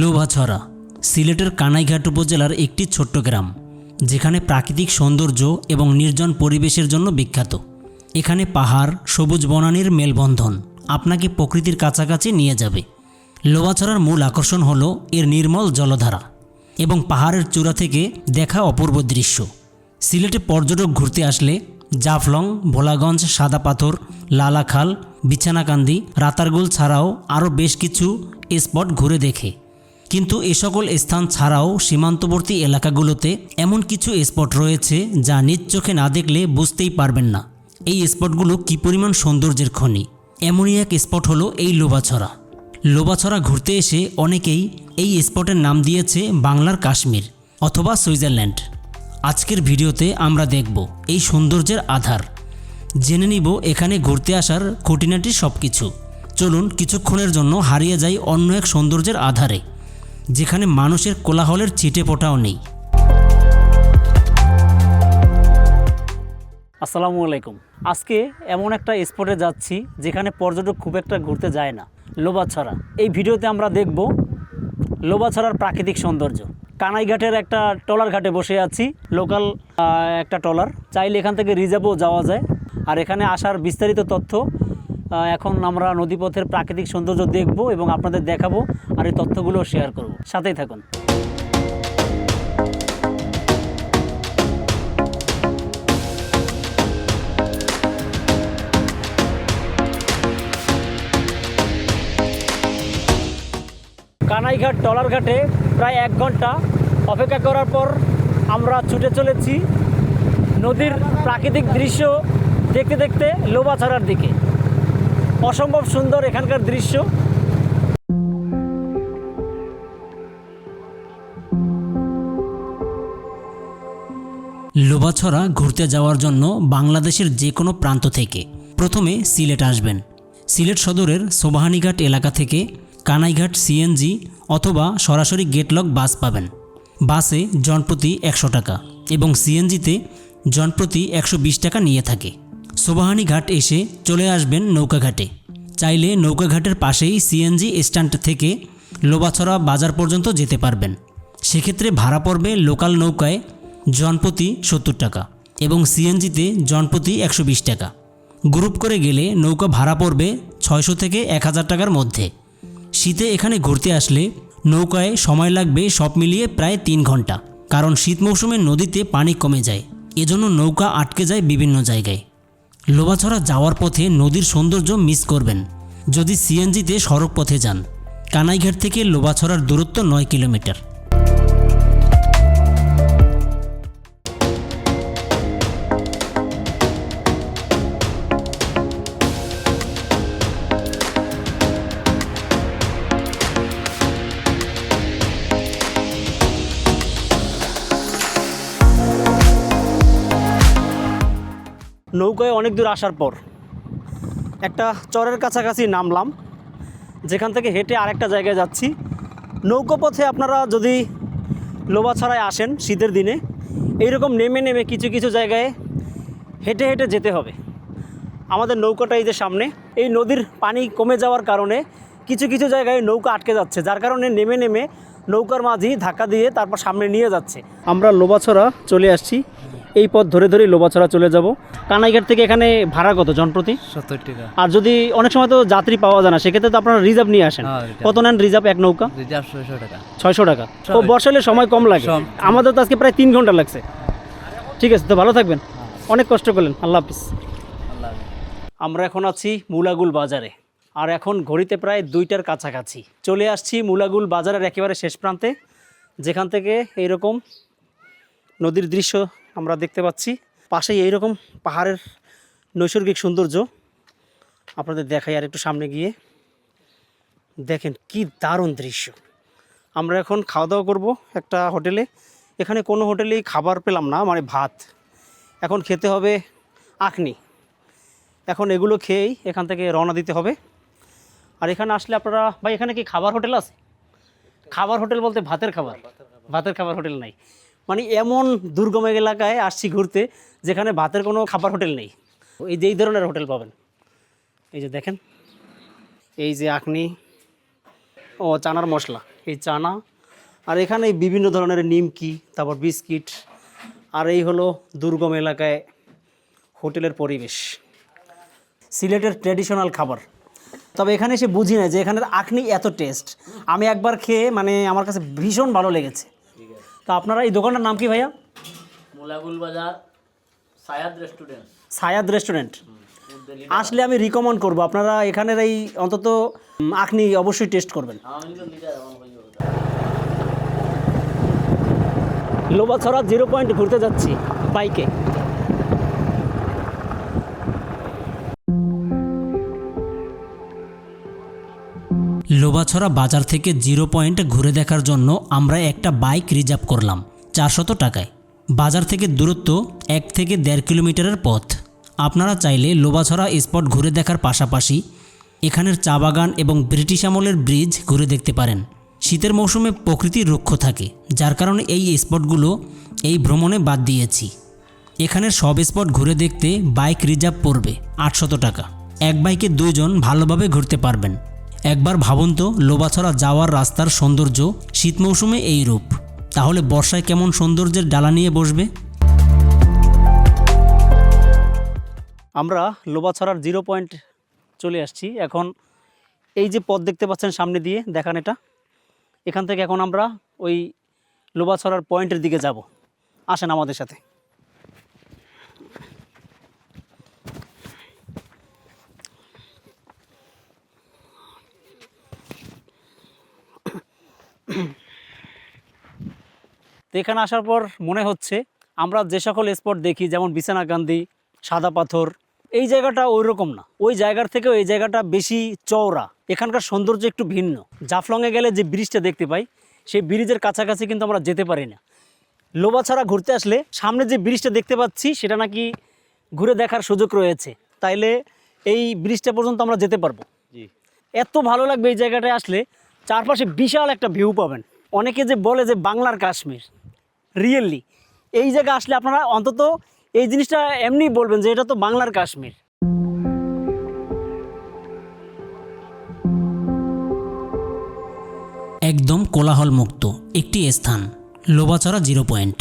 লোভাছড়া, সিলেটের কানাইঘাট উপজেলার একটি ছোট্ট গ্রাম, যেখানে প্রাকৃতিক সৌন্দর্য এবং নির্জন পরিবেশের জন্য বিখ্যাত। এখানে পাহাড়, সবুজ বনানীর মেলবন্ধন আপনাকে প্রকৃতির কাছাকাছি নিয়ে যাবে। লোভাছড়ার মূল আকর্ষণ হলো এর নির্মল জলধারা এবং পাহাড়ের চূড়া থেকে দেখা অপূর্ব দৃশ্য। সিলেটে পর্যটক ঘুরতে আসলে জাফলং, ভোলাগঞ্জ সাদা পাথর লালাখাল, বিছানাকান্দি, রাতারগুল ছাড়াও আরও বেশ কিছু স্পট ঘুরে দেখে। কিন্তু এ সকল স্থান ছাড়াও সীমান্তবর্তী এলাকাগুলোতে এমন কিছু স্পট রয়েছে যা নিজ চোখে না দেখলে বুঝতেই পারবেন না। এই স্পটগুলো কী পরিমাণ সৌন্দর্যের খনি? এমনই এক স্পট হলো এই লোবাছড়া। লোবাছড়া ঘুরতে এসে অনেকেই এই স্পটের নাম দিয়েছে বাংলার কাশ্মীর অথবা সুইজারল্যান্ড। আজকের ভিডিওতে আমরা দেখব এই সৌন্দর্যের আধার। জেনে নিব এখানে ঘুরতে আসার খুঁটিনাটি সব কিছু চলুন কিছুক্ষণের জন্য হারিয়ে যাই অন্য এক সৌন্দর্যের আধারে। যেখানে মানুষের কোলাহলের ছিটে ফোটাও নেই। আসসালামু আলাইকুম। আজকে এমন একটা স্পটে যাচ্ছি যেখানে পর্যটক খুব একটা ঘুরতে যায় না, লোবাছড়া। এই ভিডিওতে আমরা দেখব লোবাছড়ার প্রাকৃতিক সৌন্দর্য। কানাইঘাটের একটা টলার ঘাটে বসে আছি, লোকাল একটা টলার চাইলে এখান থেকে রিজার্ভও যাওয়া যায়। আর এখানে আসার বিস্তারিত তথ্য এখন আমরা নদীপথের প্রাকৃতিক সৌন্দর্য দেখব এবং আপনাদের দেখাবো আর এই তথ্যগুলো শেয়ার করব। সাথেই থাকুন। কানাইঘাট টলার ঘাটে প্রায় এক ঘণ্টা অপেক্ষা করার পর আমরা ছুটে চলেছি নদীর প্রাকৃতিক দৃশ্য দেখতে দেখতে লোবাছড়ার দিকে। অসম্ভব সুন্দর এখানকার দৃশ্য। লোবাছড়া ঘুরতে যাওয়ার জন্য বাংলাদেশের যে কোনো প্রান্ত থেকে প্রথমে সিলেট আসবেন। সিলেট সদরের সোবাহানিঘাট এলাকা থেকে কানাইঘাট সিএনজি অথবা সরাসরি গেটলক বাস পাবেন। বাসে জনপ্রতি একশো টাকা এবং সিএনজিতে জনপ্রতি একশো বিশ টাকা নিয়ে থাকে। সোবাহানিঘাট এসে চলে আসবেন নৌকাঘাটে। চাইলে নৌকাঘাটের পাশেই সিএনজি স্ট্যান্ড থেকে লোবাছড়া বাজার পর্যন্ত যেতে পারবেন। সেক্ষেত্রে ভাড়া পড়বে লোকাল নৌকায় জনপ্রতি সত্তর টাকা এবং সিএনজিতে জনপ্রতি একশো বিশ টাকা। গ্রুপ করে গেলে নৌকা ভাড়া পড়বে ছয়শো থেকে এক হাজার টাকার মধ্যে। শীতে এখানে ঘুরতে আসলে নৌকায় সময় লাগবে সব মিলিয়ে প্রায় তিন ঘণ্টা। কারণ শীত মৌসুমে নদীতে পানি কমে যায়। এজন্য নৌকা আটকে যায় বিভিন্ন জায়গায়। লোবাছড়া যাওয়ার পথে নদীর সৌন্দর্য মিস করবেন। যদি সিএনজিতে সড়ক পথে যান, কানাইঘাট থেকে লোবাছড়ার দূরত্ব নয় কিলোমিটার। নৌকায় অনেক দূর আসার পর একটা চরের কাছাকাছি নামলাম। যেখান থেকে হেঁটে আরেকটা জায়গায় যাচ্ছি। নৌকো পথে আপনারা যদি লোবাছড়ায় আসেন শীতের দিনে, এইরকম নেমে নেমে কিছু কিছু জায়গায় হেঁটে হেঁটে যেতে হবে। আমাদের নৌকাটা এই যে সামনে, এই নদীর পানি কমে যাওয়ার কারণে কিছু কিছু জায়গায় নৌকা আটকে যাচ্ছে, যার কারণে নেমে নেমে নৌকার মাঝি ধাক্কা দিয়ে তারপর সামনে নিয়ে যাচ্ছে। আমরা লোবাছড়া চলে আসছি। এই পথ ধরে ধরেই লোবাছড়া চলে যাব। কানাইঘাট থেকে এখানে ভাড়া কত জনপ্রতি? সত্তর টাকা। আর যদি অনেক সময় তো যাত্রী পাওয়া যায় না সেক্ষেত্রে তো আপনারা রিজার্ভ নিয়ে আসেন। হ্যাঁ, কত নেন রিজার্ভ? এক নৌকা? রিজার্ভ ছয়শো টাকা। ছয়শো টাকা। ও বর্ষালে সময় কম লাগে। আমাদের তো আজকে প্রায় তিন ঘণ্টা লাগছে। ঠিক আছে তো ভালো থাকবেন। অনেক কষ্ট করলেন। আল্লাহ হাফিজ। আমরা এখন আছি মুলাগুল বাজারে। আর এখন ঘড়িতে প্রায় দুইটার কাছাকাছি। চলে আসছি মুলাগুল বাজারের একেবারে শেষ প্রান্তে যেখান থেকে এইরকম নদীর দৃশ্য আমরা দেখতে পাচ্ছি। পাশেই এইরকম পাহাড়ের নৈসর্গিক সৌন্দর্য। আপনাদের দেখাই আর একটু সামনে গিয়ে। দেখেন কি দারুণ দৃশ্য। আমরা এখন খাওয়া দাওয়া করব একটা হোটেলে। এখানে কোনো হোটেলেই খাবার পেলাম না মানে ভাত। এখন খেতে হবে আখনি। এখন এগুলো খেয়েই এখান থেকে রওনা দিতে হবে। আর এখানে আসলে আপনারা, ভাই, এখানে কি খাবার হোটেল আছে? খাবার হোটেল বলতে ভাতের খাবার? ভাতের খাবার হোটেল নাই। মানে এমন দুর্গম এলাকায় আসছি ঘুরতে যেখানে ভাতের কোনো খাবার হোটেল নেই। এই যে এই ধরনের হোটেল পাবেন। এই যে দেখেন। এই যে আখনি ও চানার মশলা। এই চানা। আর এখানে বিভিন্ন ধরনের নিমকি, তারপর বিস্কিট। আর এই হলো দুর্গম এলাকায় হোটেলের পরিবেশ। সিলেটের ট্র্যাডিশনাল খাবার। তবে এখানে এসে বুঝি না যে এখানের আখনি এত টেস্ট। আমি একবার খেয়ে মানে আমার কাছে ভীষণ ভালো লেগেছে। তো আপনারা এই দোকানটার নাম কি ভাইয়া? মোলাগুল বাজার সায়াদ রেস্টুরেন্ট। সায়াদ রেস্টুরেন্ট। আসলে আমি রিকমেন্ড করব আপনারা এখানের এই অন্তত আপনি আখনি অবশ্যই টেস্ট করবেন। লোবা লোবাছড়া জিরো পয়েন্ট ঘুরতে যাচ্ছি বাইকে লোবাছড়া বাজার থেকে জিরো পয়েন্ট ঘুরে দেখার জন্য আমরা একটা বাইক রিজার্ভ করলাম, চারশত টাকায়। বাজার থেকে দূরত্ব এক থেকে দেড় কিলোমিটারের পথ। আপনারা চাইলে লোবাছড়া স্পট ঘুরে দেখার পাশাপাশি এখানের চা বাগান এবং ব্রিটিশ আমলের ব্রিজ ঘুরে দেখতে পারেন। শীতের মৌসুমে প্রকৃতি রুক্ষ থাকে, যার কারণে এই স্পটগুলো এই ভ্রমণে বাদ দিয়েছি। এখানের সব স্পট ঘুরে দেখতে বাইক রিজার্ভ পড়বে, আটশত টাকা। এক বাইকে দুজন ভালোভাবে ঘুরতে পারবেন। একবার ভাবুন তো, লোবাছড়া যাওয়ার রাস্তার সৌন্দর্য শীত মৌসুমে এই রূপ তাহলে বর্ষায় কেমন সৌন্দর্যের ডালা নিয়ে বসবে? আমরা লোবাছড়ার জিরো পয়েন্ট চলে আসছি। এখন এই যে পথ দেখতে পাচ্ছেন সামনে দিয়ে, দেখান এটা। এখান থেকে এখন আমরা ওই লোবাছড়ার পয়েন্টের দিকে যাব। আসেন আমাদের সাথে। তো এখানে আসার পর মনে হচ্ছে আমরা যে সকল স্পট দেখি যেমন বিছানাকান্দি সাদা পাথর এই জায়গাটা ওই রকম না। ওই জায়গার থেকে এই জায়গাটা বেশি চওড়া। এখানকার সৌন্দর্য একটু ভিন্ন। জাফলংয়ে গেলে যে ব্রিজটা দেখতে পাই সেই ব্রিজের কাছাকাছি কিন্তু আমরা যেতে পারি না। লোবা ছাড়া ঘুরতে আসলে সামনে যে ব্রিজটা দেখতে পাচ্ছি সেটা নাকি ঘুরে দেখার সুযোগ রয়েছে। তাইলে এই ব্রিজটা পর্যন্ত আমরা যেতে পারব। জি। এত ভালো লাগবে এই জায়গাটায় আসলে চারপাশে বিশাল একটা ভিউ পাবেন। অনেকে যে বলে যে বাংলার কাশ্মীর রিয়েলি এই জায়গা আসলে আপনারা অন্তত এই জিনিসটা এমনি বলবেন যে এটা তো বাংলার কাশ্মীর। একদম কোলাহলমুক্ত একটি স্থান, লোবাচড়া জিরো পয়েন্ট।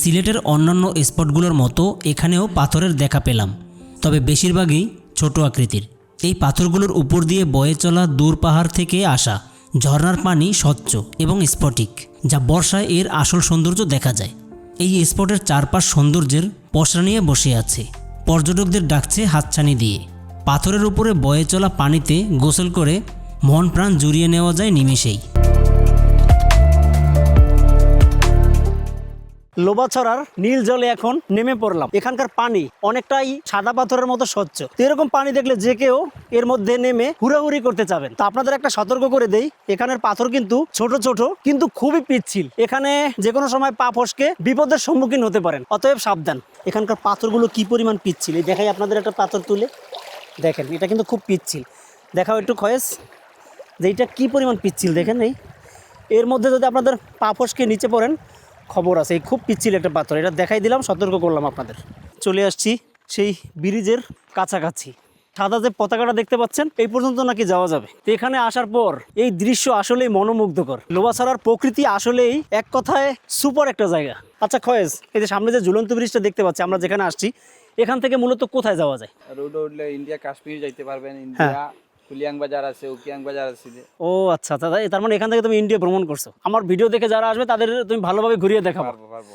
সিলেটের অন্যান্য স্পটগুলোর মতো এখানেও পাথরের দেখা পেলাম, তবে বেশিরভাগই ছোট আকৃতির। এই পাথরগুলোর উপর দিয়ে বয়ে চলা দূর পাহাড় থেকে আসা ঝর্ণার পানি স্বচ্ছ এবং স্ফটিক, যা বর্ষায় এর আসল সৌন্দর্য দেখা যায়। এই স্পটের চারপাশ সৌন্দর্যের পশরা নিয়ে বসে আছে। পর্যটকদের ডাকছে হাতছানি দিয়ে। পাথরের উপরে বয়ে চলা পানিতে গোসল করে মন প্রাণ জুড়িয়ে নেওয়া যায় নিমেষেই। লোবাছড়ার নীল জলে এখন নেমে পড়লাম। এখানকার পানি অনেকটাই সাদা পাথরের মতো স্বচ্ছ। তো এরকম পানি দেখলে যে কেউ এর মধ্যে নেমে হুড়াহুড়ি করতে চাবেন। তো আপনাদের একটা সতর্ক করে দেই, এখানের পাথর কিন্তু ছোট ছোট, কিন্তু খুবই পিচ্ছিল। এখানে যে কোনো সময় পা ফসকে বিপদের সম্মুখীন হতে পারেন, অতএব সাবধান। এখানকার পাথরগুলো কি পরিমাণ পিচ্ছিল? এই দেখাই আপনাদের একটা পাথর তুলে। দেখেন, এটা কিন্তু খুব পিচ্ছিল। দেখাও একটু খয়েস, যে এটা কী পরিমাণ পিচ্ছিল? দেখেন এই। এর মধ্যে যদি আপনাদের পা ফসকে নিচে পড়েন খবর আছে এই খুব পিচ্ছিল একটা পাথর। এটা দেখাই দিলাম সতর্ক করলাম আপনাদের। চলে আসছি সেই ব্রিজের কাছাকাছি। সাদা যে পতাকাটা দেখতে পাচ্ছেন এই পর্যন্ত নাকি যাওয়া যাবে। তো এখানে আসার পর এই দৃশ্য আসলেই মনোমুগ্ধকর। লোবাছড়ার প্রকৃতি আসলেই এক কথায় সুপার একটা জায়গা। আচ্ছা খয়েজ এই যে সামনে যে ঝুলন্ত ব্রিজটা দেখতে পাচ্ছি আমরা যেখানে আসছি এখান থেকে মূলত কোথায় যাওয়া যায়? রোডে উঠলে ইন্ডিয়া কাশ্মীর যাইতে পারবেন ইন্ডিয়া কুলিয়াং বাজার আছে উকিয়াং বাজার আছে যে। ও আচ্ছা আচ্ছা। তাই- তার মানে এখান থেকে তুমি ইন্ডিয়া ভ্রমণ করছ। আমার ভিডিও দেখে যারা আসবে তাদের তুমি ভালোভাবে ঘুরিয়ে দেখাবো। পারব পারব।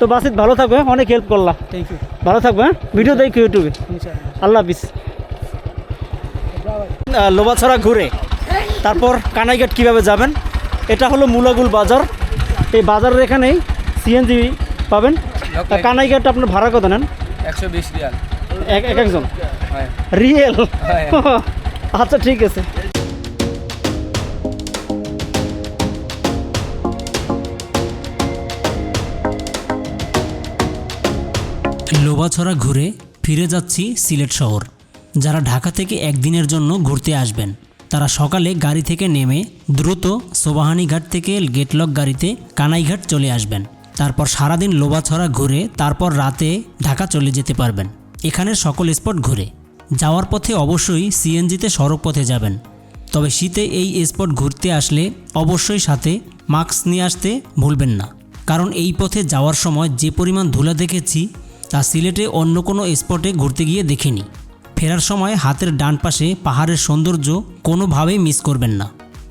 তো বাসিত ভালো থাকবে অনেক হেল্প করলাম থ্যাংক ইউ ভালো থাকবে হ্যাঁ? ভিডিও দেখি ইউটিউবে আল্লাহ হাফিজ। লোবাছড়া ঘুরে তারপর কানাইঘাট কীভাবে যাবেন? এটা হলো মুলাগুল বাজার। এই বাজারের এখানেই সিএনজি পাবেন। আর কানাইঘাট আপনার ভাড়া কত নেন? একশো বিশ রিয়াল। এক এক একজন? রিয়েল। আচ্ছা ঠিক আছে। লোবাছড়া ঘুরে ফিরে যাচ্ছি সিলেট শহর। যারা ঢাকা থেকে একদিনের জন্য ঘুরতে আসবেন তারা সকালে গাড়ি থেকে নেমে দ্রুত সোবাহানি ঘাট থেকে গেটলক গাড়িতে কানাইঘাট চলে আসবেন। তারপর সারাদিন লোবাছড়া ঘুরে তারপর রাতে ঢাকা চলে যেতে পারবেন। এখানের সকল স্পট ঘুরে। যাওয়ার পথে অবশ্যই সিএনজিতে সড়ক পথে যাবেন। তবে শীতে এই স্পট ঘুরতে আসলে অবশ্যই সাথে মাস্ক নিয়ে আসতে ভুলবেন না। কারণ এই পথে যাওয়ার সময় যে পরিমাণ ধুলা দেখেছি, তা সিলেটে অন্য কোনো স্পটে ঘুরতে গিয়ে দেখিনি। ফেরার সময় হাতের ডান পাশে পাহাড়ের সৌন্দর্য কোনোভাবেই মিস করবেন না।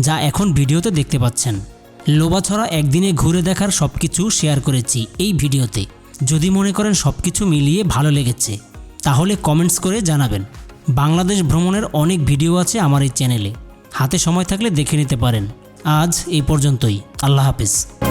যা এখন ভিডিওতে দেখতে পাচ্ছেন। লোবাছড়া একদিনে ঘুরে দেখার সব কিছু শেয়ার করেছি এই ভিডিওতে। যদি মনে করেন সব কিছু মিলিয়ে ভালো লেগেছে, তাহলে কমেন্টস করে জানাবেন। বাংলাদেশ ভ্রমণের অনেক ভিডিও আছে আমার এই চ্যানেলে। হাতে সময় থাকলে দেখে নিতে পারেন। আজ এই পর্যন্তই। আল্লাহ হাফিজ।